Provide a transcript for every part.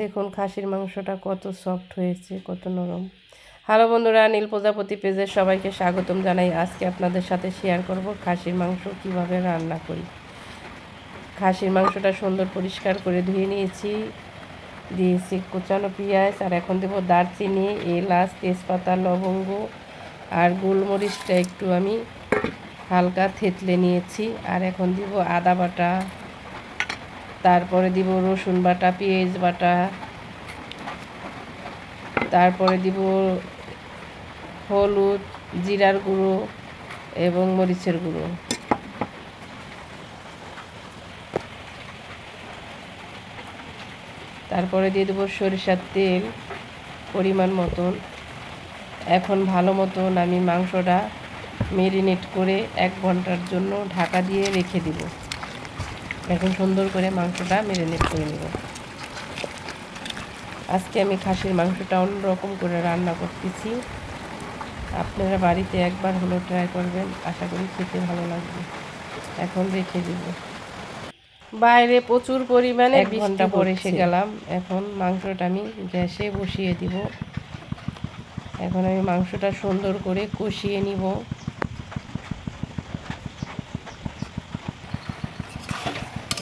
দেখুন, খাসির মাংসটা কত সফট হয়েছে, কত নরম। হ্যালো বন্ধুরা, নীল প্রজাপতি পেজের সবাইকে স্বাগতম জানাই। আজকে আপনাদের সাথে শেয়ার করব খাসির মাংস কীভাবে রান্না করি। খাসির মাংসটা সুন্দর পরিষ্কার করে ধুয়ে নিয়েছি, দিয়েছি কুচানো পেঁয়াজ, আর এখন দেবো দারচিনি, এলাচ, তেজপাতা, লবঙ্গ, আর গোলমরিচটা একটু আমি হালকা থেতলে নিয়েছি। আর এখন দিব আদা বাটা তারপরে দিব রসুন বাটা, পেঁয়াজ বাটা। তারপরে দিব হলুদ, জিরার গুঁড়ো এবং মরিচের গুঁড়ো। তারপরে দিয়ে দেবো সরিষার তেল পরিমাণ মতন। এখন ভালো মতন আমি মাংসটা মেরিনেট করে এক ঘণ্টার জন্য ঢাকা দিয়ে রেখে দিব। এখন সুন্দর করে মাংসটা মেরিনেট করে নেব। আজকে আমি খাসির মাংসটা অন্যরকম করে রান্না করতেছি। আপনারা বাড়িতে একবার হলো ট্রাই করবেন। আশা করি খেতে ভালো লাগবে। এখন রেখে দিব। বাইরে প্রচুর পরিমাণে এক ঘণ্টা পরে এসে গেলাম। এখন মাংসটা আমি গ্যাসে বসিয়ে দিব। এখন আমি মাংসটা সুন্দর করে কষিয়ে নিব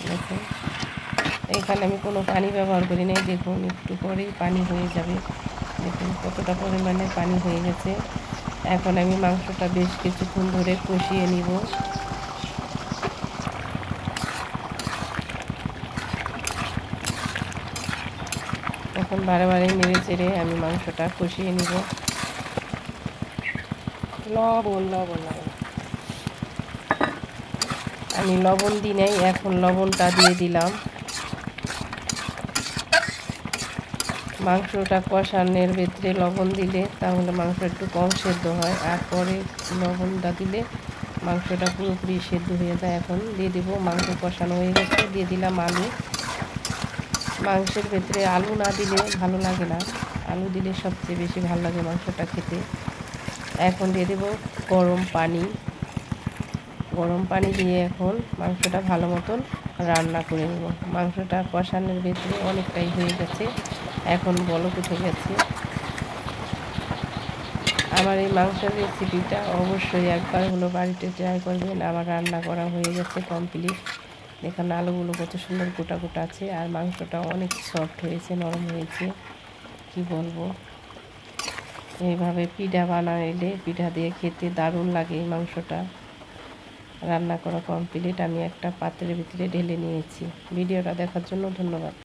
দেখুন এখানে আমি কোনো পানি ব্যবহার করি নাই। দেখুন, একটু পরেই পানি হয়ে যাবে। দেখুন কতটা পরিমাণে পানি হয়ে গেছে। এখন আমি মাংসটা বেশ কিছুক্ষণ ধরে কষিয়ে নিব। এখন বারে বারে নেড়ে চেড়ে আমি মাংসটা কষিয়ে নিব। লবণ লবণ লবণ। আমি লবণ দিই নাই, এখন লবণটা দিয়ে দিলাম। মাংসটা কষানোর ভেতরে লবণ দিলে তাহলে মাংস একটু কম সেদ্ধ হয়। আর পরে লবণটা দিলে মাংসটা পুরোপুরি সেদ্ধ হয়ে যায়। এখন দিয়ে দেবো মাংস কষানো হয়ে গেছে। দিয়ে দিলাম আলু। মাংসের ভেতরে আলু না দিলে ভালো লাগে না। আলু দিলে সবচেয়ে বেশি ভালো লাগে মাংসটা খেতে। এখন দিয়ে দেবো গরম পানি। গরম পানি দিয়ে এখন মাংসটা ভালো মতন রান্না করে নেব। মাংসটা কষানোর ভেতরে অনেকটাই হয়ে গেছে। এখন বলো উঠে গেছে। আমার এই মাংসের রেসিপিটা অবশ্যই একবার হলো বাড়িতে ট্রাই করবেন। আমার রান্না করা হয়ে গেছে কমপ্লিট দেখুন, আলুগুলো কত সুন্দর গোটা গোটা আছে আর মাংসটা অনেক সফট হয়েছে, নরম হয়েছে। কি বলব? এইভাবে পিঠা বানাইলে পিঠা দিয়ে খেতে দারুণ লাগে এই মাংসটা। রান্না করা কমপ্লিট আমি একটা পাত্রের ভিতরে ঢেলে নিয়েছি। ভিডিওটা দেখার জন্য ধন্যবাদ।